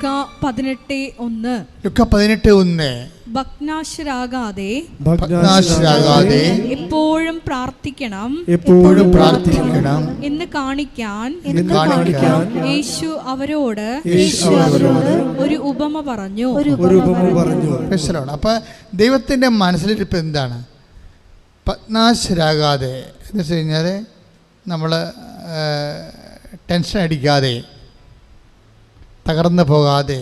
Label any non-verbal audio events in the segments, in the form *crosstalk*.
ലുക്ക പതിനെട്ട് ഒന്ന്. ലുക്ക പതിനെട്ട് ഒന്ന്. ഭഗ്നാശരാകാതെ ഭഗ്നാശരാകാതെ എപ്പോഴും പ്രാർത്ഥിക്കണം. എപ്പോഴും പ്രാർത്ഥിക്കണം. എന്ന് കാണിക്കാൻ യേശു അവരോട് യേശു അവരോട് ഒരു ഉപമ പറഞ്ഞു. ഒരു ഉപമ പറഞ്ഞു. മനസ്സിലാണ് അപ്പം ദൈവത്തിന്റെ മനസ്സിലിരിപ്പ് എന്താണ്? പത്നാശരാകാതെ എന്ന് വെച്ച് കഴിഞ്ഞാൽ നമ്മൾ ടെൻഷൻ അടിക്കാതെ തകർന്നു പോകാതെ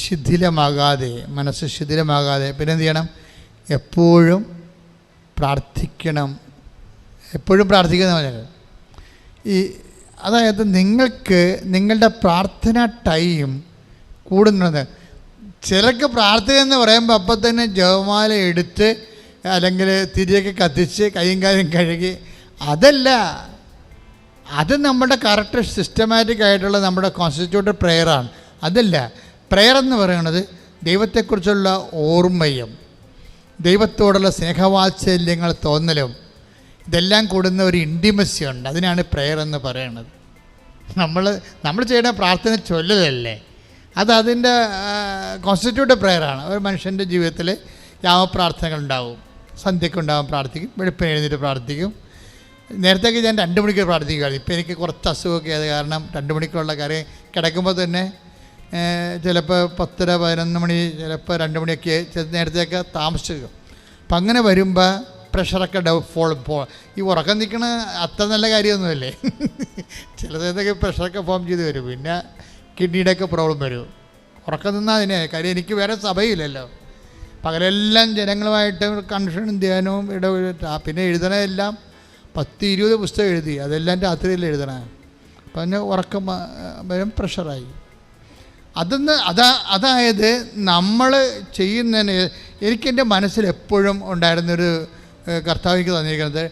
ശിഥിലമാകാതെ മനസ്സ് ശിഥിലമാകാതെ പിന്നെ എന്ത് ചെയ്യണം? എപ്പോഴും പ്രാർത്ഥിക്കണം. എപ്പോഴും പ്രാർത്ഥിക്കുന്ന പറഞ്ഞത് ഈ അതായത് നിങ്ങൾക്ക് നിങ്ങളുടെ പ്രാർത്ഥന ടൈം കൂടുന്നത്. ചിലക്ക് പ്രാർത്ഥന എന്ന് പറയുമ്പോൾ അപ്പം തന്നെ ജവമാല എടുത്ത് അല്ലെങ്കിൽ തിരിയൊക്കെ കത്തിച്ച് കൈയും കാര്യം കഴുകി അതല്ല. അത് നമ്മുടെ കറക്റ്റ് സിസ്റ്റമാറ്റിക് ആയിട്ടുള്ള നമ്മുടെ കോൺസ്റ്റിറ്റ്യൂട്ടഡ് പ്രെയറാണ് അതല്ല പ്രെയർ എന്ന് പറയുന്നത് ദൈവത്തെക്കുറിച്ചുള്ള ഓർമ്മയും ദൈവത്തോടുള്ള സ്നേഹവാത്സല്യങ്ങൾ തോന്നലും ഇതെല്ലാം കൂടുന്ന ഒരു ഇന്റിമസി ഉണ്ട്. അതിനാണ് പ്രെയർ എന്ന് പറയുന്നത്. നമ്മൾ നമ്മൾ ചെയ്യുന്ന പ്രാർത്ഥന ചൊല്ലലല്ലേ അത് അതിന്റെ കോൺസ്റ്റിറ്റ്യൂട്ട് പ്രെയറാണ് ഒരു മനുഷ്യന്റെ ജീവിതത്തിൽ യാമപ്രാർത്ഥനകൾ ഉണ്ടാവും പ്രാർത്ഥിക്കും വെളുപ്പിന് എഴുന്നേറ്റ് പ്രാർത്ഥിക്കും. നേരത്തേക്ക് ഞാൻ രണ്ട് മണിക്കൂർ പ്രാർത്ഥിക്കുകയാണ് ഇപ്പോൾ എനിക്ക് കുറച്ച് അസുഖമൊക്കെ ആയത് കാരണം രണ്ട് മണിക്കൂറുള്ള കാര്യം കിടക്കുമ്പോൾ തന്നെ ചിലപ്പോൾ പത്തര പതിനൊന്ന് മണി ചിലപ്പോൾ രണ്ട് മണിയൊക്കെ ചില നേരത്തെയൊക്കെ താമസിച്ചു അപ്പം അങ്ങനെ വരുമ്പോൾ പ്രഷറൊക്കെ ഡൗ ഫോൾ പോ ഈ ഉറക്കം നിൽക്കണ അത്ര നല്ല കാര്യമൊന്നുമല്ലേ? *laughs* ചില നേരത്തൊക്കെ പ്രഷറൊക്കെ ഫോം ചെയ്ത് വരും. പിന്നെ കിഡ്നിയുടെയൊക്കെ പ്രോബ്ലം വരും. ഉറക്കം നിന്നാൽ അതിനെ കാര്യം എനിക്ക് വേറെ സഭയില്ലല്ലോ. പകലെല്ലാം ജനങ്ങളുമായിട്ട് കൺഷനും ധ്യാനവും ഇട പിന്നെ എഴുതണതെല്ലാം പത്ത് ഇരുപത് പുസ്തകം എഴുതി. അതെല്ലാം രാത്രിയിൽ എഴുതണം. അപ്പം അതിന് ഉറക്കം വരും പ്രഷറായി അതെന്ന് അതാ അതായത് നമ്മൾ ചെയ്യുന്നതിന് എനിക്കെന്റെ മനസ്സിൽ എപ്പോഴും ഉണ്ടായിരുന്നൊരു കർത്താവിക്ക് തന്നിരിക്കുന്നത്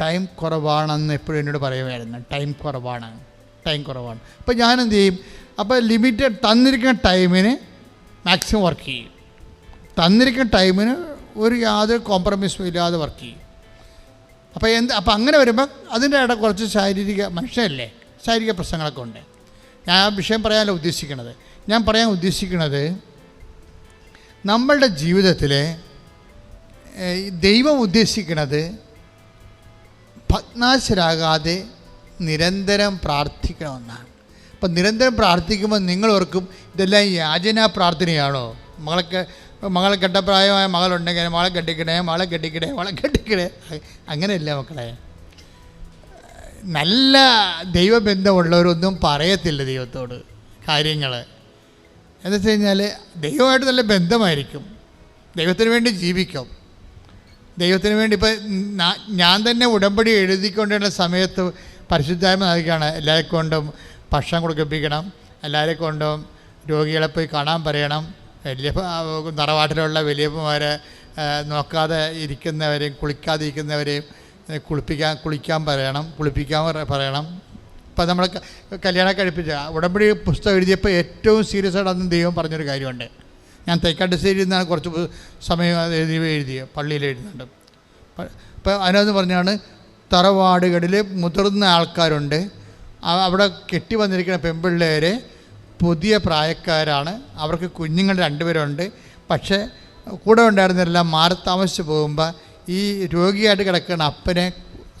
ടൈം കുറവാണെന്ന് എപ്പോഴും എന്നോട് പറയുമായിരുന്നു. ടൈം കുറവാണ്. ടൈം കുറവാണ്. അപ്പോൾ ഞാൻ എന്ത് ചെയ്യും? അപ്പോൾ ലിമിറ്റഡ് തന്നിരിക്കുന്ന ടൈമിന് മാക്സിമം വർക്ക് ചെയ്യും. തന്നിരിക്കുന്ന ടൈമിന് ഒരു യാതൊരു കോംപ്രമൈസും ഇല്ലാതെ വർക്ക് ചെയ്യും. അപ്പോൾ എന്ത് അപ്പോൾ അങ്ങനെ വരുമ്പോൾ അതിന്റെ ഇട കുറച്ച് ശാരീരിക മനുഷ്യരല്ലേ? ശാരീരിക പ്രശ്നങ്ങളൊക്കെ ഉണ്ട്. ഞാൻ ആ വിഷയം പറയാനല്ല ഉദ്ദേശിക്കുന്നത് ഞാൻ പറയാൻ ഉദ്ദേശിക്കുന്നത് നമ്മളുടെ ജീവിതത്തിൽ ദൈവം ഉദ്ദേശിക്കുന്നത് ഭഗ്നാശരാകാതെ നിരന്തരം പ്രാർത്ഥിക്കണമെന്നാണ്. അപ്പം നിരന്തരം പ്രാർത്ഥിക്കുമ്പോൾ നിങ്ങൾ ഓർക്കും ഇതെല്ലാം യാചനാ പ്രാർത്ഥനയാണോ? മകളൊക്കെ മകളെ കെട്ടപ്രായമായ മകളുണ്ടെങ്കിൽ മകളെ കെട്ടിക്കണേ മകളെ കെട്ടിക്കണേ മകളെ കെട്ടിക്കണേ. അങ്ങനെയല്ല മക്കളെ? നല്ല ദൈവബന്ധമുള്ളവരൊന്നും പറയത്തില്ല ദൈവത്തോട് കാര്യങ്ങൾ എന്ന് വെച്ച് കഴിഞ്ഞാൽ ദൈവമായിട്ട് നല്ല ബന്ധമായിരിക്കും. ദൈവത്തിന് വേണ്ടി ജീവിക്കും. ദൈവത്തിന് വേണ്ടി ഇപ്പോൾ ഞാൻ തന്നെ ഉടമ്പടി എഴുതിക്കൊണ്ടിരുന്ന സമയത്ത് പരിശുദ്ധായ്മ നൽകുകയാണ് എല്ലാവരെ കൊണ്ടും ഭക്ഷണം കൊടുക്കിപ്പിക്കണം എല്ലാവരെ കൊണ്ടും രോഗികളെ പോയി കാണാൻ പറയണം. വലിയ തറവാട്ടിലുള്ള വലിയപ്പന്മാരെ നോക്കാതെ ഇരിക്കുന്നവരെയും കുളിക്കാതെ ഇരിക്കുന്നവരെയും കുളിപ്പിക്കാൻ കുളിക്കാൻ പറയണം കുളിപ്പിക്കാൻ പറ- പറയണം. ഇപ്പം നമ്മൾ കല്യാണം കഴിപ്പിച്ച ഉടമ്പടി പുസ്തകം എഴുതിയപ്പോൾ ഏറ്റവും സീരിയസ് ആയിട്ട് അന്ന് ദൈവം പറഞ്ഞൊരു കാര്യമുണ്ട്. ഞാൻ തേക്കാട്ടുശ്ശേരിയിൽ നിന്നാണ് കുറച്ച് സമയം എഴുതി എഴുതിയത് പള്ളിയിൽ എഴുതുന്നുണ്ട്. അപ്പോൾ അതിനകത്ത് പറഞ്ഞാണ് തറവാടുകളിൽ മുതിർന്ന ആൾക്കാരുണ്ട്. അവിടെ കെട്ടി വന്നിരിക്കുന്ന പെൺപിള്ളേർ പുതിയ പ്രായക്കാരാണ്. അവർക്ക് കുഞ്ഞുങ്ങൾ രണ്ടുപേരുണ്ട്. പക്ഷേ കൂടെ ഉണ്ടായിരുന്നതെല്ലാം മാറി താമസിച്ച് പോകുമ്പോൾ ഈ രോഗിയായിട്ട് കിടക്കുന്ന അപ്പനെ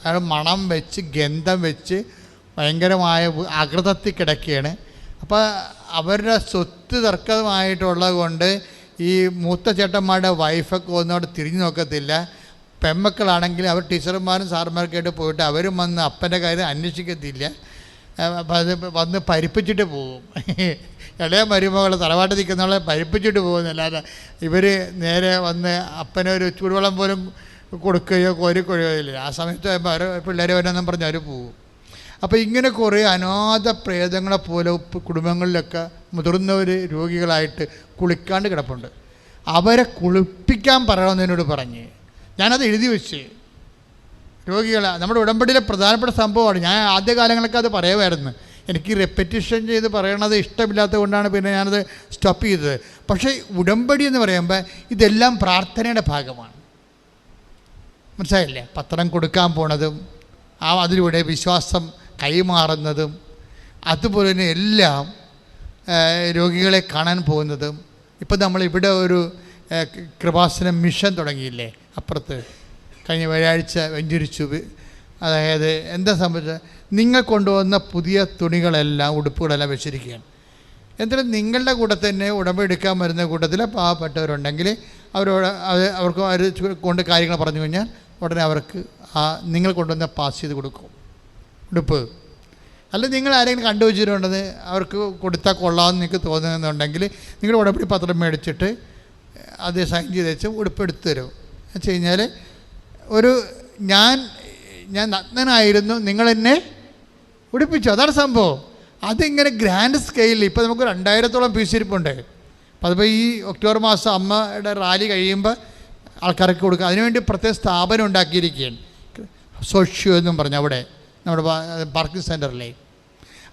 അയാൾ മണം വെച്ച് ഗന്ധം വെച്ച് ഭയങ്കരമായ അകൃതത്തിൽ കിടക്കുകയാണ്. അപ്പോൾ അവരുടെ സ്വത്ത് തർക്കമായിട്ടുള്ളത് കൊണ്ട് ഈ മൂത്ത ചേട്ടന്മാരുടെ വൈഫൊക്കെ ഒന്നുകൂടെ തിരിഞ്ഞു നോക്കത്തില്ല. പെമ്മക്കളാണെങ്കിൽ അവർ ടീച്ചർമാരും സാറന്മാരൊക്കെ ആയിട്ട് പോയിട്ട് അവരും വന്ന് അപ്പന്റെ കാര്യം അന്വേഷിക്കത്തില്ല. വന്ന് പരിപ്പിച്ചിട്ട് പോകും ഇളയ മരുമകൾ തറവാട്ട് നിൽക്കുന്നവളെ പരിപ്പിച്ചിട്ട് പോകുന്നല്ലാതെ ഇവർ നേരെ വന്ന് അപ്പനൊരു ചൂടുവെള്ളം പോലും കൊടുക്കുകയോ കോരിക്കൊഴിയോ ഇല്ല. ആ സമയത്ത് അവർ പിള്ളേർ വരാമെന്നും പറഞ്ഞ് അവർ പോകും അപ്പോൾ ഇങ്ങനെ കുറേ അനാഥ പ്രേതങ്ങളെ പോലെ കുടുംബങ്ങളിലൊക്കെ മുതിർന്നവർ രോഗികളായിട്ട് കുളിക്കാണ്ട് കിടപ്പുണ്ട്. അവരെ കുളിപ്പിക്കാൻ പറയണമെന്ന് എന്നോട് പറഞ്ഞ്. ഞാനത് എഴുതി വെച്ച്. രോഗികളെ നമ്മുടെ ഉടമ്പടിയിലെ പ്രധാനപ്പെട്ട സംഭവമാണ്. ഞാൻ ആദ്യകാലങ്ങളൊക്കെ അത് പറയുമായിരുന്നു. എനിക്ക് റെപ്പറ്റീഷൻ ചെയ്ത് പറയണത് ഇഷ്ടമില്ലാത്തത് കൊണ്ടാണ് പിന്നെ ഞാനത് സ്റ്റോപ്പ് ചെയ്തത്. പക്ഷേ ഉടമ്പടി എന്ന് പറയുമ്പോൾ ഇതെല്ലാം പ്രാർത്ഥനയുടെ ഭാഗമാണ്. മനസ്സിലായില്ലേ? പത്രം കൊടുക്കാൻ പോണതും ആ അതിലൂടെ വിശ്വാസം കൈമാറുന്നതും അതുപോലെ തന്നെ എല്ലാം രോഗികളെ കാണാൻ പോകുന്നതും. ഇപ്പം നമ്മളിവിടെ ഒരു കൃപാസന മിഷൻ തുടങ്ങിയില്ലേ? അപ്പുറത്ത് കഴിഞ്ഞ വ്യാഴാഴ്ച വെഞ്ചരിച്ചു അതായത് എന്താ സംഭവിച്ചത്? നിങ്ങൾ കൊണ്ടുവന്ന പുതിയ തുണികളെല്ലാം ഉടുപ്പുകളെല്ലാം വെച്ചിരിക്കുകയാണ്. എന്നിട്ട് നിങ്ങളുടെ കൂടെ തന്നെ ഉടമ്പെടുക്കാൻ വരുന്ന കൂട്ടത്തിൽ പാവപ്പെട്ടവരുണ്ടെങ്കിൽ അവരോട് അവർക്ക് അവർ കൊണ്ട് കാര്യങ്ങൾ പറഞ്ഞു കഴിഞ്ഞാൽ ഉടനെ അവർക്ക് ആ നിങ്ങൾ കൊണ്ടുവന്ന പാസ് ചെയ്ത് കൊടുക്കും. ഉടുപ്പ്. അല്ല നിങ്ങൾ ആരെങ്കിലും കണ്ടുവച്ചിട്ടുണ്ടെന്ന് അവർക്ക് കൊടുത്താൽ കൊള്ളാമെന്ന് നിങ്ങൾക്ക് തോന്നുന്നുണ്ടെങ്കിൽ നിങ്ങൾ ഉടമ്പടി പത്രം മേടിച്ചിട്ട് അത് സൈൻ ചെയ്ത് വെച്ച് ഉടുപ്പ് എടുത്തു തരും. എന്ന് വെച്ച് കഴിഞ്ഞാൽ ഒരു ഞാൻ ഞാൻ നഗ്നനായിരുന്നു നിങ്ങളെന്നെ ഉടുപ്പിച്ചു. അതാണ് സംഭവം. അതിങ്ങനെ ഗ്രാൻഡ് സ്കെയിലിൽ ഇപ്പോൾ നമുക്ക് രണ്ടായിരത്തോളം പീസ് ഇരിപ്പുണ്ട് അപ്പോൾ അതിപ്പോൾ ഈ ഒക്ടോബർ മാസം അമ്മയുടെ റാലി കഴിയുമ്പോൾ ആൾക്കാർക്ക് കൊടുക്കുക അതിനുവേണ്ടി പ്രത്യേക സ്ഥാപനം ഉണ്ടാക്കിയിരിക്കുകയാണ്. സോഷ്യോ എന്നും പറഞ്ഞു അവിടെ നമ്മുടെ പാർക്കിംഗ് സെന്ററിലെ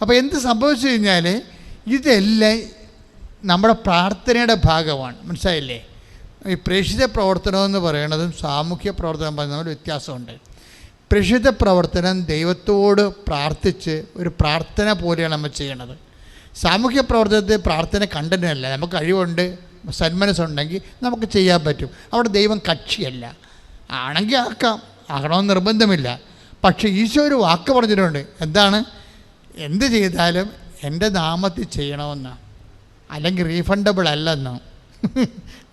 അപ്പോൾ എന്ത് സംഭവിച്ചു കഴിഞ്ഞാൽ ഇതെല്ലാം നമ്മുടെ പ്രാർത്ഥനയുടെ ഭാഗമാണ്. മനസ്സിലായില്ലേ? ഈ പ്രേക്ഷിത പ്രവർത്തനം എന്ന് പറയുന്നതും സാമൂഹ്യ പ്രവർത്തനം പറയുന്നത് തമ്മിൽ വ്യത്യാസമുണ്ട്. പ്രേക്ഷിത പ്രവർത്തനം ദൈവത്തോട് പ്രാർത്ഥിച്ച് ഒരു പ്രാർത്ഥന പോലെയാണ് നമ്മൾ ചെയ്യണത്. സാമൂഹ്യ പ്രവർത്തനത്തിൽ പ്രാർത്ഥന കണ്ടനല്ല നമുക്ക് കഴിവുണ്ട് സന്മനസ്സുണ്ടെങ്കിൽ നമുക്ക് ചെയ്യാൻ പറ്റും. അവിടെ ദൈവം കക്ഷിയല്ല. ആണെങ്കിൽ ആക്കാം ആകണമെന്ന് നിർബന്ധമില്ല. പക്ഷേ ഈശോ ഒരു വാക്ക് പറഞ്ഞിട്ടുണ്ട്. എന്താണ്? എന്ത് ചെയ്താലും എന്റെ നാമത്തിൽ ചെയ്യണമെന്നാണ്. അല്ലെങ്കിൽ റീഫണ്ടബിൾ അല്ലെന്നോ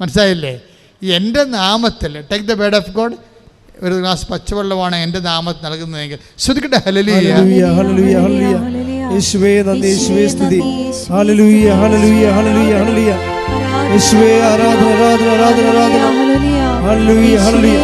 മനസ്സിലായില്ലേ? എന്റെ നാമത്തിൽ take the bird of God ഒരു ഗ്ലാസ് പച്ചവെള്ളമാണ് എന്റെ നാമത്തിൽ നൽകുന്നതെങ്കിൽ. ശ്രദ്ധിക്കട്ടെ ഹലലിയ ഹല്ലേലൂയ, ഹല്ലേലൂയ, ഹല്ലേലൂയ. യേശുവേ യേശുവേ സ്തുതി. ഹല്ലേലൂയ ഹല്ലേലൂയ ഹല്ലേലൂയ ഹല്ലേലൂയ യേശുവേ ആരാധന ആരാധന ആരാധന ആരാധന. ഹല്ലേലൂയ ഹല്ലേലൂയ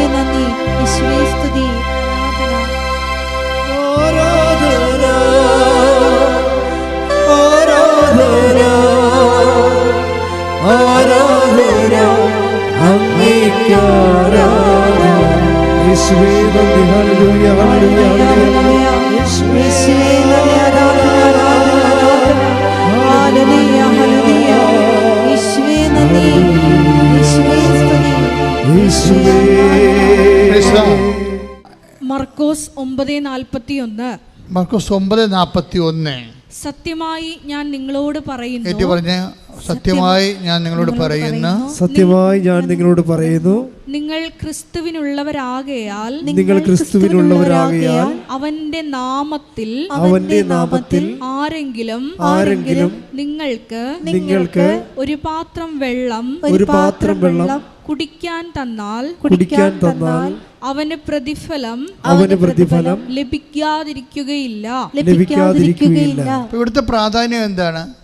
മർക്കോസ് ഒമ്പത് നാൽപ്പത്തി ഒന്ന് മർക്കോസ് ഒമ്പത് നാൽപ്പത്തി ഒന്ന് സത്യമായി ഞാൻ നിങ്ങളോട് പറയുന്നു പറഞ്ഞ സത്യമായി ഞാൻ നിങ്ങളോട് പറയുന്നു. സത്യമായി ഞാൻ നിങ്ങളോട് പറയുന്നു. നിങ്ങൾ ക്രിസ്തുവിനുള്ളവരാകയാൽ നിങ്ങൾ ക്രിസ്തുവിനുള്ളവരാകയാൽ അവന്റെ നാമത്തിൽ അവന്റെ നാമത്തിൽ ആരെങ്കിലും ആരെങ്കിലും നിങ്ങൾക്ക് നിങ്ങൾക്ക് ഒരു പാത്രം വെള്ളം ഒരു പാത്രം വെള്ളം കുടിക്കാൻ തന്നാൽ കുടിക്കാൻ തന്നാൽ അവന് പ്രതിഫലം അവന് പ്രതിഫലം ലഭിക്കാതിരിക്കുകയില്ല. ലഭിക്കാതിരിക്കുകയില്ല. ഇവിടുത്തെ പ്രാധാന്യം എന്താണ്?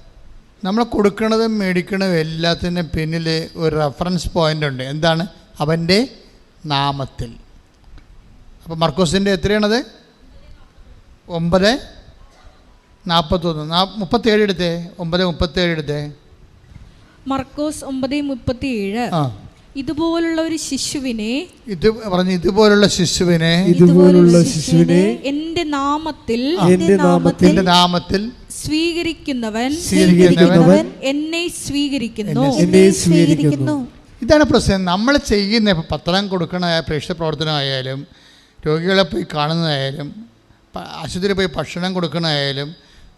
നമ്മൾ കൊടുക്കണതും മേടിക്കണതും എല്ലാത്തിന്റെ പിന്നിൽ ഒരു റെഫറൻസ് പോയിന്റ് ഉണ്ട്. എന്താണ്? അവന്റെ നാമത്തിൽ. അപ്പോൾ മർക്കോസിന്റെ എത്രയാണത്? ഒമ്പത് നാൽപ്പത്തൊന്ന് നാ മുപ്പത്തേഴ് എടുത്തേ? ഒമ്പത് മുപ്പത്തേഴ് എടുത്തേ? മർക്കോസ് ഒമ്പത് മുപ്പത്തിയേഴ് ആ. ഇതുപോലുള്ള ഒരു ശിശുവിനെ ഇത് പറഞ്ഞു ഇതുപോലുള്ള ശിശുവിനെ ഇതുപോലുള്ള ശിശുവിനെ എന്റെ നാമത്തിൽ എന്റെ നാമത്തിൽ എന്റെ നാമത്തിൽ സ്വീകരിക്കുന്നവൻ സ്വീകരിക്കുന്നവൻ എന്നെ സ്വീകരിക്കുന്നു. എന്നെ സ്വീകരിക്കുന്നു. ഇതാണ് പ്രശ്നം. നമ്മൾ ചെയ്യുന്ന ഇപ്പം പത്രം കൊടുക്കണ പ്രേക്ഷക പ്രവർത്തനമായാലും രോഗികളെ പോയി കാണുന്നതായാലും ആശുപത്രിയിൽ പോയി ഭക്ഷണം കൊടുക്കണമായാലും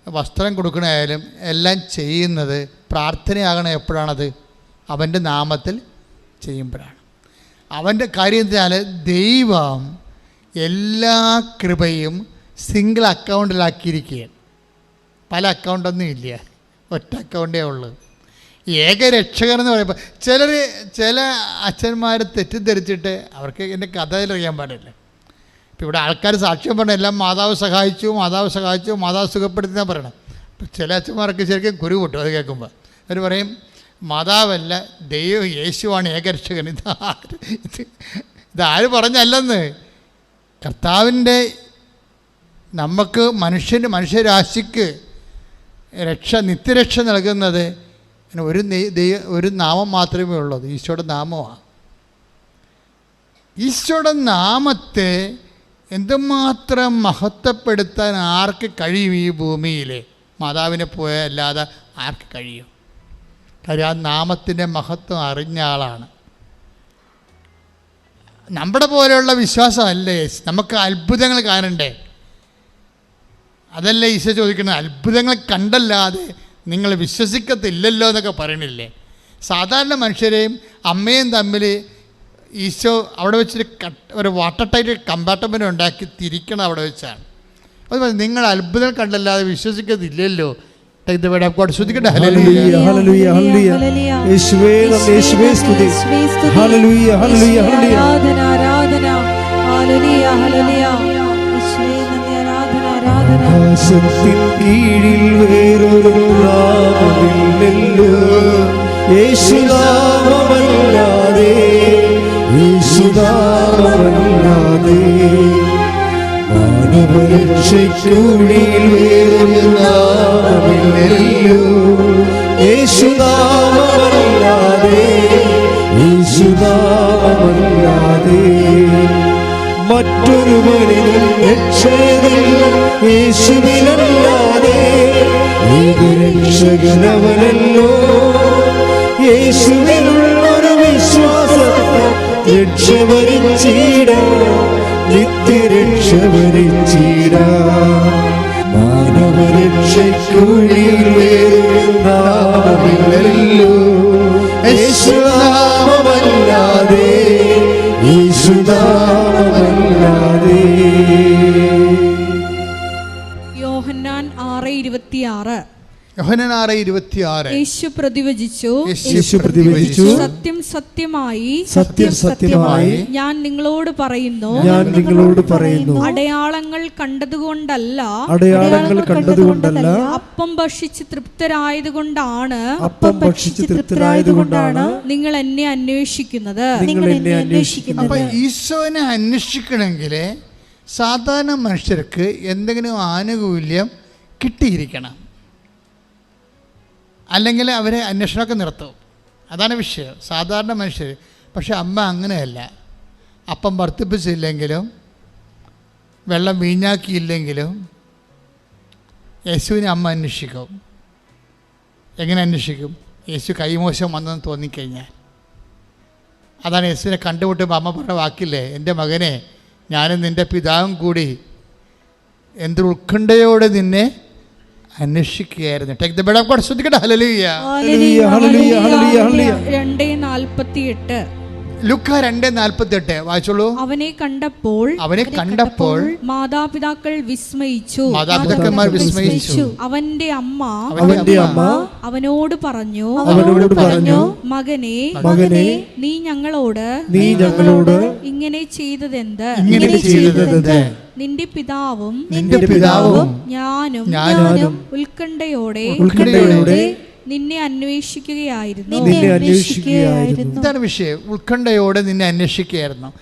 വസ്ത്രം കൊടുക്കണമായാലും എല്ലാം ചെയ്യുന്നത് പ്രാർത്ഥനയാകണ എപ്പോഴാണത്? അവന്റെ നാമത്തിൽ ചെയ്യുമ്പോഴാണ്. അവന്റെ കാര്യം എന്താ ദൈവം എല്ലാ കൃപയും സിംഗിൾ അക്കൗണ്ടിലാക്കിയിരിക്കുകയാണ് പല അക്കൗണ്ടൊന്നും ഇല്ല. ഒറ്റ അക്കൗണ്ടേ ഉള്ളൂ. ഏക ഏകരക്ഷകർ എന്ന് പറയുമ്പോൾ ചിലർ ചില അച്ഛന്മാർ തെറ്റിദ്ധരിച്ചിട്ട് അവർക്ക് എന്റെ കഥയിലറിയാൻ പാടില്ല. ഇപ്പം ഇവിടെ ആൾക്കാർ സാക്ഷ്യം പറഞ്ഞു എല്ലാം മാതാവ് സഹായിച്ചു മാതാവ് സഹായിച്ചു മാതാവ് സുഖപ്പെടുത്തി എന്നാൽ പറയണം. അപ്പം ചില അച്ഛന്മാർക്ക് ശരിക്കും കുരു പൊട്ടും അത് കേൾക്കുമ്പോൾ അവർ പറയും മാതാവല്ല ദൈവം യേശുവാണ് ഏകരക്ഷകൻ ഇത് ഇതാര് പറഞ്ഞല്ലെന്ന്. കർത്താവിന്റെ നമുക്ക് മനുഷ്യന് മനുഷ്യരാശിക്ക് രക്ഷ നിത്യരക്ഷ നൽകുന്നത് ഒരു ദൈവ- ഒരു നാമം മാത്രമേ ഉള്ളൂ. ഈശോയുടെ നാമമാണ്. ഈശോയുടെ നാമത്തെ എന്തുമാത്രം മഹത്വപ്പെടുത്താൻ ആർക്ക് കഴിയും ഈ ഭൂമിയിൽ മാതാവിനെ പോയ അല്ലാതെ ആർക്ക് കഴിയും? കാര്യം ആ നാമത്തിന്റെ മഹത്വം അറിഞ്ഞ ആളാണ്. നമ്മുടെ പോലെയുള്ള വിശ്വാസമല്ലേ? നമുക്ക് അത്ഭുതങ്ങൾ കാണണ്ടേ? അതല്ല ഈശോ ചോദിക്കുന്നത്? അത്ഭുതങ്ങൾ കണ്ടല്ലാതെ നിങ്ങൾ വിശ്വസിക്കത്തില്ലല്ലോ എന്നൊക്കെ പറയണില്ലേ? സാധാരണ മനുഷ്യരെയും അമ്മയും തമ്മിൽ ഈശോ അവിടെ വെച്ചൊരു കട്ട് ഒരു വാട്ടർ ടൈറ്റ് കമ്പാർട്ട്മെന്റ് ഉണ്ടാക്കി തിരിക്കണം അവിടെ വെച്ചാണ്. അതുപോലെ നിങ്ങൾ അത്ഭുതം കണ്ടല്ലാതെ വിശ്വസിക്കത്തില്ലല്ലോ. Take the word of ഹല്ലേലൂയ ഹല്ലേലൂയ. Hallelujah hallelujah. യേശുവേ സ്തുതി. ഹല്ലേലൂയ ഹല്ലേലൂയ ഹല്ലേലൂയ. ആരാധന ആരാധന. ആകാശത്തിൻ കീഴിൽ വേറൊരു നാമമില്ലല്ലോ. യേശുനാമമല്ലാതെ യേശുനാമമല്ലാതെ. മാനവരക്ഷയ്ക്കുള്ളിൽ വേറൊരു നാമമില്ലല്ലോ. യേശുനാമമല്ലാതെ യേശുനാമമല്ലാതെ. മറ്റൊരുവനിലും രക്ഷകരില്ല യേശുവിനല്ലാതെ ഏത് രക്ഷകനവനല്ലോ? യേശുവിനുള്ളൊരു വിശ്വാസത്തെ രക്ഷവരിച്ചീട നിത്യരക്ഷവരിച്ചീട. മാനവരക്ഷയ്ക്കുള്ളിൽ വേറുന്നാമില്ലല്ലോ യോഹന്നാൻ ആറ് ഇരുപത്തിയാറ്. യേശു പ്രതിവചിച്ചു. യേശു പ്രതിവചിച്ചു. സത്യം സത്യമായി സത്യം സത്യമായി ഞാൻ നിങ്ങളോട് പറയുന്നു. ഞാൻ നിങ്ങളോട് പറയുന്നു. അടയാളങ്ങൾ കണ്ടതുകൊണ്ടല്ല അടയാളങ്ങൾ കണ്ടതുകൊണ്ടല്ല അപ്പം ഭക്ഷിച്ച് തൃപ്തരായതുകൊണ്ടാണ് അപ്പം ഭക്ഷിച്ച് തൃപ്തരായതുകൊണ്ടാണ് നിങ്ങൾ എന്നെ അന്വേഷിക്കുന്നത്. നിങ്ങൾ എന്നെ അന്വേഷിക്കുന്നത്. അപ്പൊ ഈശോനെ അന്വേഷിക്കണമെങ്കിൽ സാധാരണ മനുഷ്യർക്ക് എന്തെങ്കിലും ആനുകൂല്യം കിട്ടിയിരിക്കണം. അല്ലെങ്കിൽ അവരെ അന്വേഷണമൊക്കെ നിർത്തും. അതാണ് വിഷയം. സാധാരണ മനുഷ്യർ. പക്ഷെ അമ്മ അങ്ങനെയല്ല. അപ്പം വർദ്ധിപ്പിച്ചില്ലെങ്കിലും വെള്ളം വീഞ്ഞാക്കിയില്ലെങ്കിലും യേശുവിനെ അമ്മ അന്വേഷിക്കും. എങ്ങനെ അന്വേഷിക്കും? യേശു കൈമോശം വന്നെന്ന് തോന്നിക്കഴിഞ്ഞാൽ. അതാണ് യേശുവിനെ കണ്ടുമുട്ടുമ്പോൾ അമ്മ പറഞ്ഞ വാക്കില്ലേ? എന്റെ മകനെ ഞാനും നിന്റെ പിതാവും കൂടി എന്തൊരു ഉത്കണ്ഠയോടെ നിന്നെ അന്വേഷിക്കുകയായിരുന്നു. Take the word of God ശ്രദ്ധിക്കട്ടെ. Hallelujah hallelujah hallelujah hallelujah ഹല്ലേലൂയ രണ്ടേ നാൽപ്പത്തിയെട്ട്. ലുക്ക രണ്ട് നാൽപ്പത്തെട്ട്. വായിച്ചോളൂ. അവനെ കണ്ടപ്പോൾ അവനെ കണ്ടപ്പോൾ മാതാപിതാക്കൾ വിസ്മയിച്ചു. മാതാപിതാക്കന്മാർ വിസ്മയിച്ചു. അവന്റെ അമ്മ അവന്റെ അമ്മ അവനോട് പറഞ്ഞു അവനോട് പറഞ്ഞു മകനെ മകനെ നീ ഞങ്ങളോട് നീ ഞങ്ങളോട് ഇങ്ങനെ ചെയ്തതെന്ത്? ഇങ്ങനെ ചെയ്തതെന്ത്? നിന്റെ പിതാവും നിന്റെ പിതാവും ഞാനും ഞാനും ഉത്കണ്ഠയോടെ ഉത്കണ്ഠയോടെ നിന്നെ അന്വേഷിക്കുകയായിരുന്നു. നിന്നെ അന്വേഷിക്കുകയായിരുന്നു. ഇതാണ് വിഷയം. ഉത്കണ്ഠയോടെ നിന്നെ അന്വേഷിക്കുകയായിരുന്നു.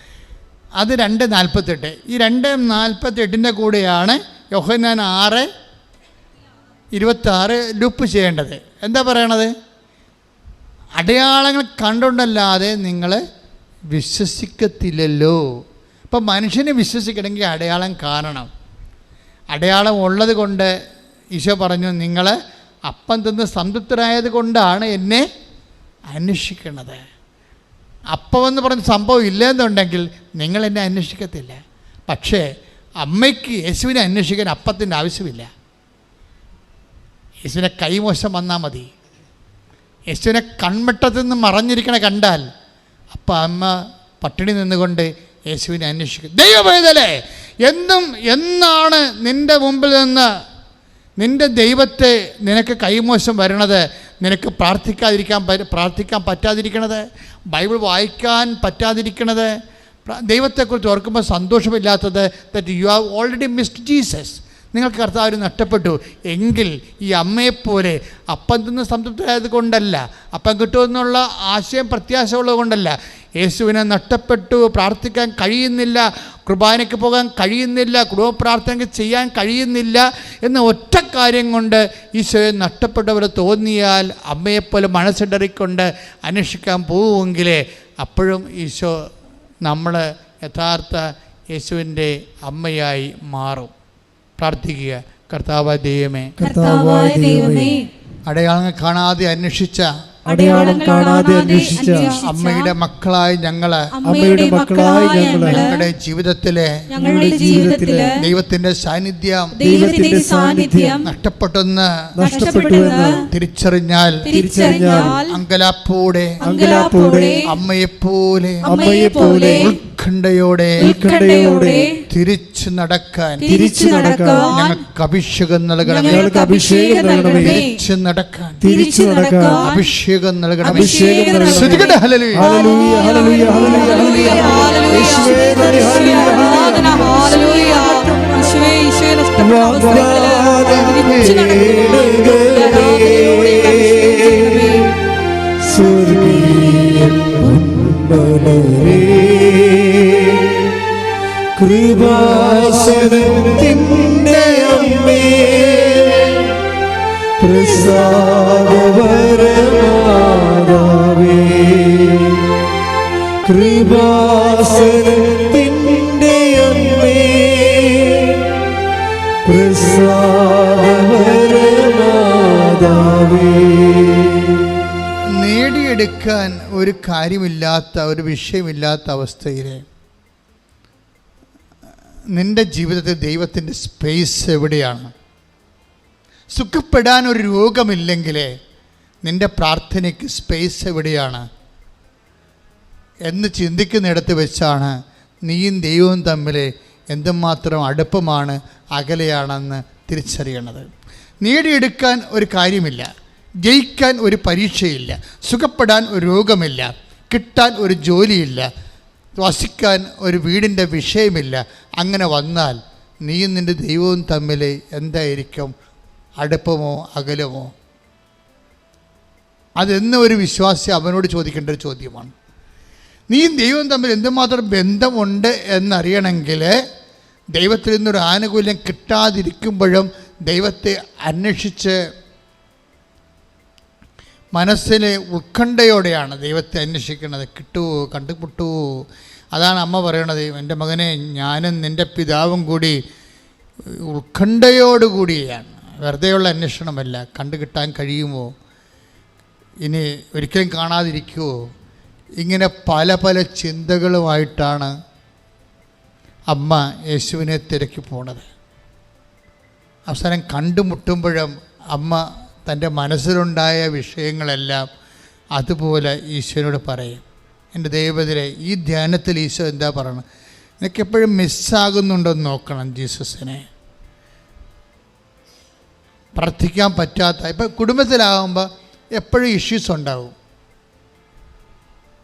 അത് രണ്ട് നാൽപ്പത്തെട്ട്. ഈ രണ്ട് നാൽപ്പത്തെട്ടിന്റെ കൂടെയാണ് യോഹന്നാൻ ആറ് ഇരുപത്താറ് ലുപ്പ് ചെയ്യേണ്ടത്. എന്താ പറയണത്? അടയാളങ്ങൾ കണ്ടുകൊണ്ടല്ലാതെ നിങ്ങൾ വിശ്വസിക്കത്തില്ലല്ലോ. ഇപ്പം മനുഷ്യനെ വിശ്വസിക്കണമെങ്കിൽ അടയാളം കാണണം. അടയാളം ഉള്ളത് കൊണ്ട് ഈശോ പറഞ്ഞു നിങ്ങൾ അപ്പം തിന്ന് സംതൃപ്തരായത് കൊണ്ടാണ് എന്നെ അന്വേഷിക്കുന്നത്. അപ്പമെന്ന് പറഞ്ഞ സംഭവം ഇല്ലെന്നുണ്ടെങ്കിൽ നിങ്ങൾ എന്നെ അന്വേഷിക്കത്തില്ല. പക്ഷേ അമ്മയ്ക്ക് യേശുവിനെ അന്വേഷിക്കാൻ അപ്പത്തിന്റെ ആവശ്യമില്ല. യേശുവിനെ കൈമോശം വന്നാൽ മതി. യേശുവിനെ കൺമട്ടത്തിൽ നിന്ന് മറഞ്ഞിരിക്കണ കണ്ടാൽ അപ്പം അമ്മ പട്ടിണി നിന്നുകൊണ്ട് യേശുവിനെ അന്വേഷിക്കും. ദൈവമേതലേ എന്നും എന്നാണ് നിന്റെ മുമ്പിൽ നിന്ന് നിന്റെ ദൈവത്തെ നിനക്ക് കൈമോശം വരണത് നിനക്ക് പ്രാർത്ഥിക്കാതിരിക്കാൻ പ്രാർത്ഥിക്കാൻ പറ്റാതിരിക്കണത് ബൈബിൾ വായിക്കാൻ പറ്റാതിരിക്കണത് ദൈവത്തെക്കുറിച്ച് ഓർക്കുമ്പോൾ സന്തോഷമില്ലാത്തത് that you have already missed Jesus നിങ്ങൾക്ക് കർത്താവിന് നഷ്ടപ്പെട്ടു. എങ്കിൽ ഈ അമ്മയെപ്പോലെ അപ്പം തിന്ന് സംതൃപ്തരായത് കൊണ്ടല്ല അപ്പം കിട്ടുമെന്നുള്ള ആശയം പ്രത്യാശ ഉള്ളത് കൊണ്ടല്ല. യേശുവിനെ നഷ്ടപ്പെട്ടു പ്രാർത്ഥിക്കാൻ കഴിയുന്നില്ല കുർബാനയ്ക്ക് പോകാൻ കഴിയുന്നില്ല കുടുംബ പ്രാർത്ഥനയ്ക്ക് ചെയ്യാൻ കഴിയുന്നില്ല എന്ന ഒറ്റ കാര്യം കൊണ്ട് ഈശോയെ നഷ്ടപ്പെട്ടവർ തോന്നിയാൽ അമ്മയെപ്പോലെ മനസ്സിടറിക്കൊണ്ട് അന്വേഷിക്കാൻ പോവുമെങ്കിൽ അപ്പോഴും ഈശോ നമ്മൾ യഥാർത്ഥ യേശുവിന്റെ അമ്മയായി മാറും. പ്രാർത്ഥിക്കുക. കർത്താവ് ദൈവമേ. കർത്താവായ ദൈവമേ. അടയാളങ്ങൾ കാണാതെ അന്വേഷിച്ച അടയാളം കാണാതെ അന്വേഷിച്ച അമ്മയുടെ മക്കളായ ഞങ്ങൾ അമ്മയുടെ മക്കളായ ഞങ്ങൾ ഞങ്ങളുടെ ജീവിതത്തിലെ ഞങ്ങളുടെ ജീവിതത്തിലെ ദൈവത്തിന്റെ സാന്നിധ്യം ദൈവത്തിന്റെ സാന്നിധ്യം നഷ്ടപ്പെട്ടെന്ന് നഷ്ടപ്പെട്ടുവെന്ന് തിരിച്ചറിഞ്ഞാൽ തിരിച്ചറിഞ്ഞാൽ അങ്കലാപ്പോടെ അങ്കലാപ്പോടെ അമ്മയെപ്പോലെ അമ്മയെപ്പോലെ ഉത്കണ്ഠയോടെ ഉത്കണ്ഠയോടെ തിരിച്ചു നടക്കാൻ തിരിച്ചു നടക്കാൻ ഞങ്ങൾക്ക് അഭിഷേകം നൽകണം ഞങ്ങൾക്ക് അഭിഷേകം നൽകണം തിരിച്ചു നടക്കാൻ. തിരിച്ചു നടക്കാൻ അഭിഷേകം നൽകണം അഭിഷേകം നൽകണം ശ്രുതികട ഹല്ലേലൂയ. Hallelujah hallelujah hallelujah hallelujah. യേശുവേ ഹല്ലേലൂയ ആരാധന, ഹല്ലേലൂയ. യേശുവേ, അവസരങ്ങളിൽ തിരിച്ചു ചെയ്യണമേ. സ്വർഗീയ ഉന്നതരേ അമ്മേ അമ്മേ നേടിയെടുക്കാൻ ഒരു കാര്യമില്ലാത്ത ഒരു വിഷയമില്ലാത്ത അവസ്ഥയിൽ നിന്റെ ജീവിതത്തിൽ ദൈവത്തിന്റെ സ്പേസ് എവിടെയാണ്? സുഖപ്പെടാൻ ഒരു രോഗമില്ലെങ്കിലേ നിന്റെ പ്രാർത്ഥനയ്ക്ക് സ്പേസ് എവിടെയാണ്? എന്ന് ചിന്തിക്കുന്നിടത്ത് വെച്ചാണ് നീയും ദൈവവും തമ്മിൽ എന്തുമാത്രം അടുപ്പമാണ് അകലെയാണെന്ന് തിരിച്ചറിയണത് നേടിയെടുക്കാൻ ഒരു കാര്യമില്ല ജയിക്കാൻ ഒരു പരീക്ഷയില്ല സുഖപ്പെടാൻ ഒരു രോഗമില്ല കിട്ടാൻ ഒരു ജോലിയില്ല വസിക്കാൻ ഒരു വീടിന്റെ വിഷയമില്ല. അങ്ങനെ വന്നാൽ നീയും നിന്റെ ദൈവവും തമ്മിൽ എന്തായിരിക്കും? അടുപ്പമോ അകലമോ? അതെന്ന ഒരു വിശ്വാസി അവനോട് ചോദിക്കേണ്ട ഒരു ചോദ്യമാണ്. നീയും ദൈവവും തമ്മിൽ എന്തുമാത്രം ബന്ധമുണ്ട് എന്നറിയണമെങ്കിൽ ദൈവത്തിൽ നിന്നൊരു ആനുകൂല്യം കിട്ടാതിരിക്കുമ്പോഴും ദൈവത്തെ അന്വേഷിച്ച് മനസ്സിലെ ഉത്കണ്ഠയോടെയാണ് ദൈവത്തെ അന്വേഷിക്കുന്നത്. കിട്ടുവോ കണ്ടുമുട്ടുമോ അതാണ് അമ്മ പറയണത്. എന്റെ മകനെ ഞാനും നിന്റെ പിതാവും കൂടി ഉത്കണ്ഠയോടുകൂടിയാണ്. വെറുതെയുള്ള അന്വേഷണമല്ല. കണ്ടു കിട്ടാൻ കഴിയുമോ? ഇനി ഒരിക്കലും കാണാതിരിക്കുമോ ഇങ്ങനെ പല പല ചിന്തകളുമായിട്ടാണ് അമ്മ യേശുവിനെ തിരക്കി പോണത്. അവസാനം കണ്ടുമുട്ടുമ്പോഴും അമ്മ തന്റെ മനസ്സിലുണ്ടായ വിഷയങ്ങളെല്ലാം അതുപോലെ ഈശോനോട് പറയും. എന്റെ ദൈവത്തിലെ ഈ ധ്യാനത്തിൽ ഈശോ എന്താ പറയണം നിനക്കെപ്പോഴും മിസ്സാകുന്നുണ്ടെന്ന് നോക്കണം ജീസസിനെ. പ്രാർത്ഥിക്കാൻ പറ്റാത്ത ഇപ്പം കുടുംബത്തിലാകുമ്പോൾ എപ്പോഴും ഇഷ്യൂസ് ഉണ്ടാവും.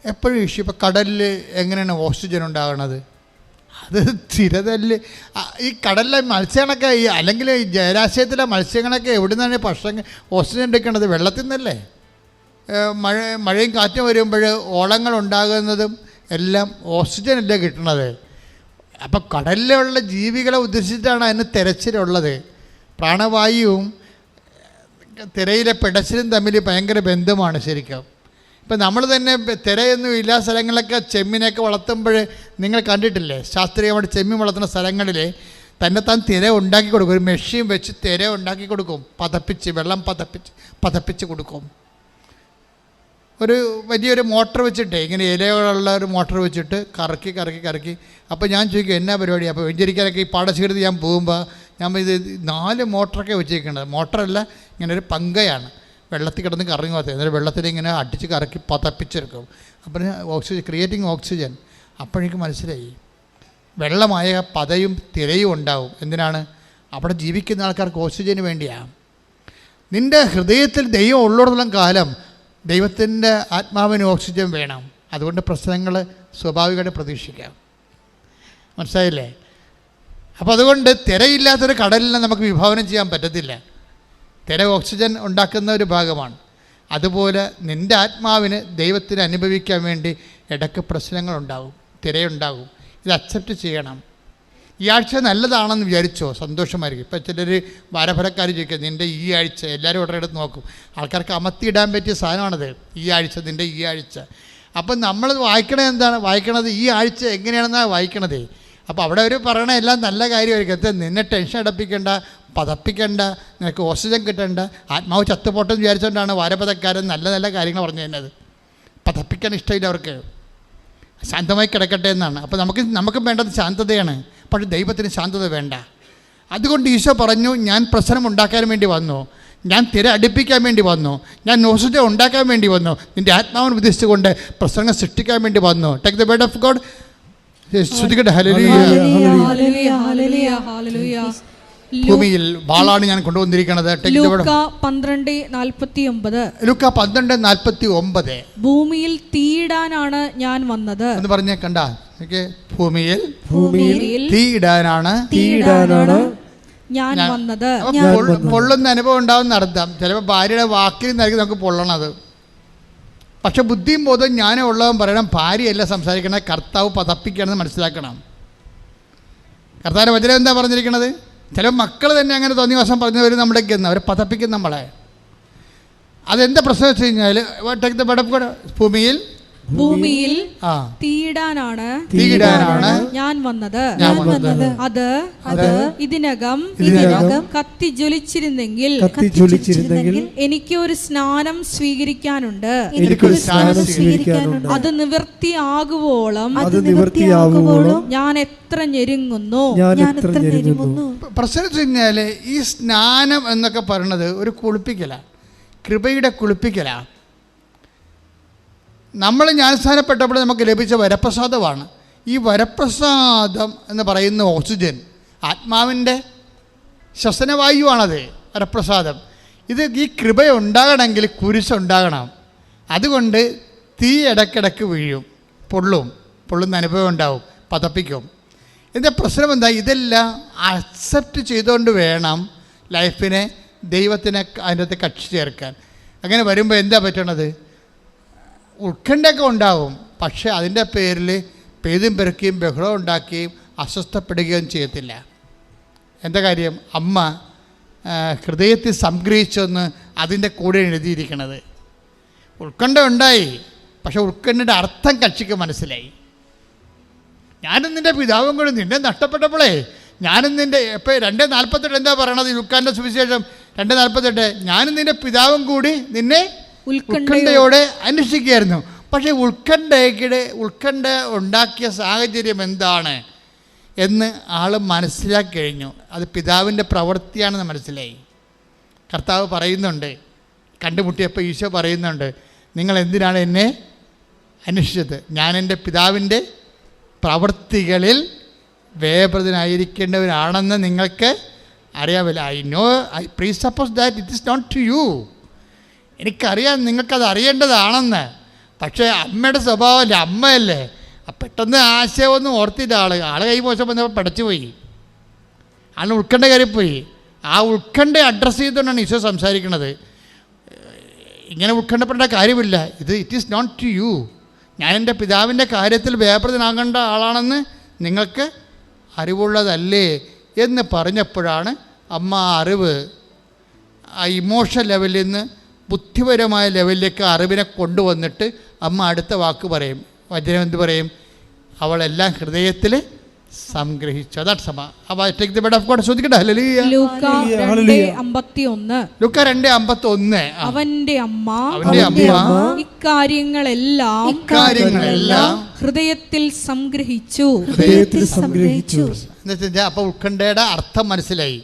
എപ്പോഴും ഇഷ്യൂ ഇപ്പോൾ കടലിൽ എങ്ങനെയാണ് ഓക്സിജൻ ഉണ്ടാകണത്? അത് തിരതല്ല് ഈ കടലിലെ മത്സ്യങ്ങളൊക്കെ ഈ അല്ലെങ്കിൽ ജലാശയത്തിലെ മത്സ്യങ്ങളൊക്കെ എവിടെ നിന്നാണ് ഭക്ഷണം ഓക്സിജൻ എടുക്കണത് വെള്ളത്തിൽ നിന്നല്ലേ? മഴ മഴയും കാറ്റും വരുമ്പോൾ ഓളങ്ങൾ ഉണ്ടാകുന്നതും എല്ലാം ഓക്സിജൻ അല്ലേ കിട്ടണത്. അപ്പം കടലിലുള്ള ജീവികളെ ഉദ്ദേശിച്ചിട്ടാണ് അതിന് തിരച്ചിലുള്ളത്. പ്രാണവായുവും തിരയിലെ പിടച്ചിലും തമ്മിൽ ഭയങ്കര ബന്ധമാണ് ശരിക്കും. ഇപ്പം നമ്മൾ തന്നെ തിരയൊന്നും ഇല്ലാ സ്ഥലങ്ങളിലൊക്കെ ചെമ്മീനൊക്കെ വളർത്തുമ്പോൾ നിങ്ങൾ കണ്ടിട്ടില്ലേ? ശാസ്ത്രീയമായിട്ട് ചെമ്മീൻ വളർത്തുന്ന സ്ഥലങ്ങളിൽ തന്നെ താൻ തിര ഉണ്ടാക്കി കൊടുക്കും. ഒരു മെഷീൻ വെച്ച് തിര ഉണ്ടാക്കി കൊടുക്കും. പതപ്പിച്ച് വെള്ളം പതപ്പിച്ച് പതപ്പിച്ച് കൊടുക്കും. ഒരു വലിയൊരു മോട്ടർ വെച്ചിട്ടേ ഇങ്ങനെ ഇലകളുള്ള ഒരു മോട്ടർ വെച്ചിട്ട് കറക്കി കറക്കി കറക്കി. അപ്പോൾ ഞാൻ ചോദിക്കും എന്നാ പരിപാടി? അപ്പോൾ വെഞ്ചരിക്കാനൊക്കെ ഈ പാടശേഖരത്തിൽ ഞാൻ പോകുമ്പോൾ ഞാൻ ഇത് നാല് മോട്ടറൊക്കെ വെച്ചേക്കുന്നത് മോട്ടറല്ല ഇങ്ങനെ ഒരു പങ്കയാണ്. വെള്ളത്തിൽ കിടന്ന് കറങ്ങി പോകത്തെ എന്നിട്ട് വെള്ളത്തിൽ ഇങ്ങനെ അടിച്ച് കറക്കി പതപ്പിച്ചെടുക്കും അപ്പം ഓക്സിജൻ ക്രിയേറ്റിംഗ് ഓക്സിജൻ അപ്പോഴേക്ക് മനസ്സിലായി. വെള്ളമായ പതയും തിരയും ഉണ്ടാവും. എന്തിനാണ്? അവിടെ ജീവിക്കുന്ന ആൾക്കാർക്ക് ഓക്സിജന് വേണ്ടിയാണ് നിന്റെ ഹൃദയത്തിൽ ദൈവം ഉള്ളിടത്തോളം കാലം ദൈവത്തിന്റെ ആത്മാവിന് ഓക്സിജൻ വേണം. അതുകൊണ്ട് പ്രശ്നങ്ങൾ സ്വാഭാവികമായിട്ട് പ്രതീക്ഷിക്കാം. മനസ്സിലായില്ലേ? അപ്പോൾ അതുകൊണ്ട് തിരയില്ലാത്തൊരു കടലിനെ നമുക്ക് വിഭാവനം ചെയ്യാൻ പറ്റത്തില്ല. തിര ഓക്സിജൻ ഉണ്ടാക്കുന്ന ഒരു ഭാഗമാണ്. അതുപോലെ നിന്റെ ആത്മാവിന് ദൈവത്തിന് അനുഭവിക്കാൻ വേണ്ടി ഇടയ്ക്ക് പ്രശ്നങ്ങളുണ്ടാകും തിരയുണ്ടാകും ഇത് അക്സെപ്റ്റ് ചെയ്യണം. ഈ ആഴ്ച നല്ലതാണെന്ന് വിചാരിച്ചോ? സന്തോഷമായിരിക്കും. ഇപ്പം ചിലർ വാരഫലക്കാർ ചോദിക്കുക നിന്റെ ഈ ആഴ്ച? എല്ലാവരും ഉടനെ എടുത്ത് നോക്കും. ആൾക്കാർക്ക് അമർത്തിയിടാൻ പറ്റിയ സാധനമാണത്. ഈ ആഴ്ച നിന്റെ ഈ ആഴ്ച. അപ്പം നമ്മൾ വായിക്കണത് എന്താണ്? വായിക്കണത് ഈ ആഴ്ച എങ്ങനെയാണെന്നാണ് വായിക്കണതേ. അപ്പോൾ അവിടെ അവർ പറയണ എല്ലാം നല്ല കാര്യമായിരിക്കും. നിന്നെ ടെൻഷൻ അടപ്പിക്കേണ്ട. പതപ്പിക്കേണ്ട നിനക്ക് ഓക്സിജൻ കിട്ടേണ്ട ആത്മാവ് ചത്തുപോട്ടെന്ന് വിചാരിച്ചുകൊണ്ടാണ് വാരപഥക്കാരൻ നല്ല നല്ല കാര്യങ്ങൾ പറഞ്ഞു തന്നത് പതപ്പിക്കാൻ ഇഷ്ടമില്ല അവർക്ക്. ശാന്തമായി കിടക്കട്ടെ എന്നാണ്. അപ്പോൾ നമുക്ക് നമുക്കും വേണ്ടത് ശാന്തതയാണ്. പക്ഷേ ദൈവത്തിന് ശാന്തത വേണ്ട. അതുകൊണ്ട് ഈശോ പറഞ്ഞു ഞാൻ പ്രശ്നം ഉണ്ടാക്കാൻ വേണ്ടി വന്നു. ഞാൻ തിര അടുപ്പിക്കാൻ വേണ്ടി വന്നു. ഞാൻ നോസിറ്റ ഉണ്ടാക്കാൻ വേണ്ടി വന്നു. നിന്റെ ആത്മാവിനെ ഉദ്ദേശിച്ചുകൊണ്ട് പ്രസംഗം സൃഷ്ടിക്കാൻ വേണ്ടി വന്നു. Take the word of God ശ്രുതികട്ടെ ഹല്ലേലൂയ. ഭൂമിയിൽ വാളാണ് ഞാൻ കൊണ്ടുവന്നിരിക്കുന്നത് ടേക്ക് ദ വേർഡ് ലൂക്ക പന്ത്രണ്ട് നാൽപ്പത്തി ഒമ്പത് ലുക്ക പന്ത്രണ്ട് നാൽപ്പത്തി ഒമ്പത് ഭൂമിയിൽ തീയിടാനാണ് ഞാൻ വന്നത്. എന്ന് പറഞ്ഞ കണ്ട? ഭൂമിയിൽ ഭൂമിയിൽ തീയിടാനാണ്. തീയിടാനാണ് ഞാൻ ഞാൻ- വന്നത്. പൊള്ളുന്ന അനുഭവം ഉണ്ടാവും നടത്താം ചിലപ്പോൾ ഭാര്യയുടെ വാക്കിൽ നിന്നായിരിക്കും നമുക്ക് പൊള്ളണത്. പക്ഷെ ബുദ്ധിയും ബോധം ഞാനും ഉള്ളവൻ പറയണം. ഭാര്യയല്ല സംസാരിക്കണേ കർത്താവ് പതപ്പിക്കണമെന്ന് മനസ്സിലാക്കണം. കർത്താവിന്റെ വചനം എന്താ പറഞ്ഞിരിക്കണത്? ചില മക്കൾ തന്നെ അങ്ങനെ തോന്നി വശം പറഞ്ഞു വരും നമ്മുടെ ഗന്ന് അവരെ പതപ്പിക്കും നമ്മളെ. അതെന്താ പ്രശ്നം വെച്ച് കഴിഞ്ഞാൽ ടേക്ക് ഭൂമിയിൽ ഭൂമിയിൽ തീടാനാണ് തീടാനാണ് തീയിടാനാണ് ഞാൻ വന്നത്. ഞാൻ വന്നത്. അത് അത് ഇതിനകം ഇതിനകം കത്തി ജ്വലിച്ചിരുന്നെങ്കിൽ കത്തി ജ്വലിച്ചിരുന്നെങ്കിൽ എനിക്ക് ഒരു സ്നാനം സ്വീകരിക്കാനുണ്ട്. എനിക്കൊരു സ്നാനം സ്വീകരിക്കാനുണ്ട്. അത് നിവൃത്തിയാകുവോളം അത് നിവൃത്തിയാകുവോളം ഞാൻ എത്ര ഞെരുങ്ങുന്നു. ഞാൻ എത്ര ഞെരുങ്ങുന്നു. പ്രശ്നം ഈ സ്നാനം എന്നൊക്കെ പറയണത് ഒരു കുളിപ്പിക്കലാണ് കൃപയുടെ കുളിപ്പിക്കലാണ് നമ്മൾ ജ്ഞാനസ്ഥാനപ്പെട്ടപ്പോൾ നമുക്ക് ലഭിച്ച വരപ്രസാദമാണ്. ഈ വരപ്രസാദം എന്ന് പറയുന്ന ഓക്സിജൻ ആത്മാവിന്റെ ശ്വസനവായുവാണത് വരപ്രസാദം. ഇത് ഈ കൃപ ഉണ്ടാകണമെങ്കിൽ കുരിശുണ്ടാകണം. അതുകൊണ്ട് തീ ഇടയ്ക്കിടയ്ക്ക് വീഴും പൊള്ളും പൊള്ളുന്ന അനുഭവം ഉണ്ടാവും പതപ്പിക്കും. ഇതിന്റെ പ്രശ്നം എന്താ? ഇതെല്ലാം അക്സെപ്റ്റ് ചെയ്തുകൊണ്ട് വേണം ലൈഫിനെ ദൈവത്തിനെ അതിന്റെ അകത്ത് കക്ഷി ചേർക്കാൻ. അങ്ങനെ വരുമ്പോൾ എന്താ പറ്റണത്? ഉത്കണ്ഠയൊക്കെ ഉണ്ടാവും. പക്ഷേ അതിന്റെ പേരിൽ പെയ്തും പെരുക്കുകയും ബഹളം ഉണ്ടാക്കുകയും അസ്വസ്ഥപ്പെടുകയും ചെയ്യത്തില്ല. എന്താ കാര്യം? അമ്മ ഹൃദയത്തിൽ സംഗ്രഹിച്ചെന്ന് അതിന്റെ കൂടെ എഴുതിയിരിക്കണത്. ഉത്കണ്ഠ ഉണ്ടായി. പക്ഷെ ഉത്കണ്ഠയുടെ അർത്ഥം കക്ഷിക്ക് മനസ്സിലായി. ഞാനും നിന്റെ പിതാവും കൂടി നിന്നെ നഷ്ടപ്പെട്ടപ്പോഴേ ഞാനും നിന്റെ ഇപ്പോൾ രണ്ട് നാൽപ്പത്തെട്ട് എന്താ പറയണത്? ലുക്കാന്റെ സുവിശേഷം രണ്ട് നാൽപ്പത്തെട്ട്. ഞാനും നിന്റെ പിതാവും കൂടി നിന്നെ ഉത്കണ്ഠയോടെ അന്വേഷിക്കുകയായിരുന്നു. പക്ഷേ ഉത്കണ്ഠയ്ക്കിടെ ഉത്കണ്ഠ ഉണ്ടാക്കിയ സാഹചര്യം എന്താണ് എന്ന് ആൾ മനസ്സിലാക്കി കഴിഞ്ഞു. അത് പിതാവിന്റെ പ്രവൃത്തിയാണെന്ന് മനസ്സിലായി. കർത്താവ് പറയുന്നുണ്ട് കണ്ടുമുട്ടിയപ്പോൾ ഈശോ പറയുന്നുണ്ട് നിങ്ങൾ എന്തിനാണ് എന്നെ അന്വേഷിച്ചത്? ഞാൻ എന്റെ പിതാവിന്റെ പ്രവൃത്തികളിൽ വേപ്രതനായിരിക്കേണ്ടവരാണെന്ന് നിങ്ങൾക്ക് അറിയാമല്ലോ. I know I presuppose that it is not to you എനിക്കറിയാം നിങ്ങൾക്കത് അറിയേണ്ടതാണെന്ന്. പക്ഷേ അമ്മയുടെ സ്വഭാവമല്ലേ അമ്മയല്ലേ? പെട്ടെന്ന് ആശയമൊന്നും ഓർത്തില്ല ആൾ. ആൾ കൈ മോശം വന്നപ്പോൾ പടച്ചു പോയി. ആണ് ഉൾക്കണ്ഠ കയറി പോയി ആ ഉൾക്കണ്ഠ അഡ്രസ്സ് ചെയ്തുകൊണ്ടാണ് ഈശോ സംസാരിക്കുന്നത്. ഇങ്ങനെ ഉത്കണ്ഠപ്പെടേണ്ട കാര്യമില്ല. ഇത് it is not to you ഞാൻ എന്റെ പിതാവിന്റെ കാര്യത്തിൽ വ്യാപൃതനാകേണ്ട ആളാണെന്ന് നിങ്ങൾക്ക് അറിവുള്ളതല്ലേ എന്ന് പറഞ്ഞപ്പോഴാണ് അമ്മ അറിവ് ആ ഇമോഷൻ ലെവലിൽ നിന്ന് ബുദ്ധിപരമായ ലെവലിലേക്ക് അറിവിനെ കൊണ്ടുവന്നിട്ട് അമ്മ അടുത്ത വാക്ക് പറയും. വചനം എന്ത് പറയും? അവളെല്ലാം ഹൃദയത്തിൽ സംഗ്രഹിച്ചു. അതാണ് സമ. അവന്റെ അമ്മ അവന്റെ അമ്മ. ഇക്കാര്യങ്ങളെല്ലാം ഇക്കാര്യങ്ങളെല്ലാം ഹൃദയത്തിൽ സംഗ്രഹിച്ചു. ഹൃദയത്തിൽ സംഗ്രഹിച്ചു. അപ്പോൾ ഉത്കണ്ഠയുടെ അർത്ഥം മനസ്സിലായി.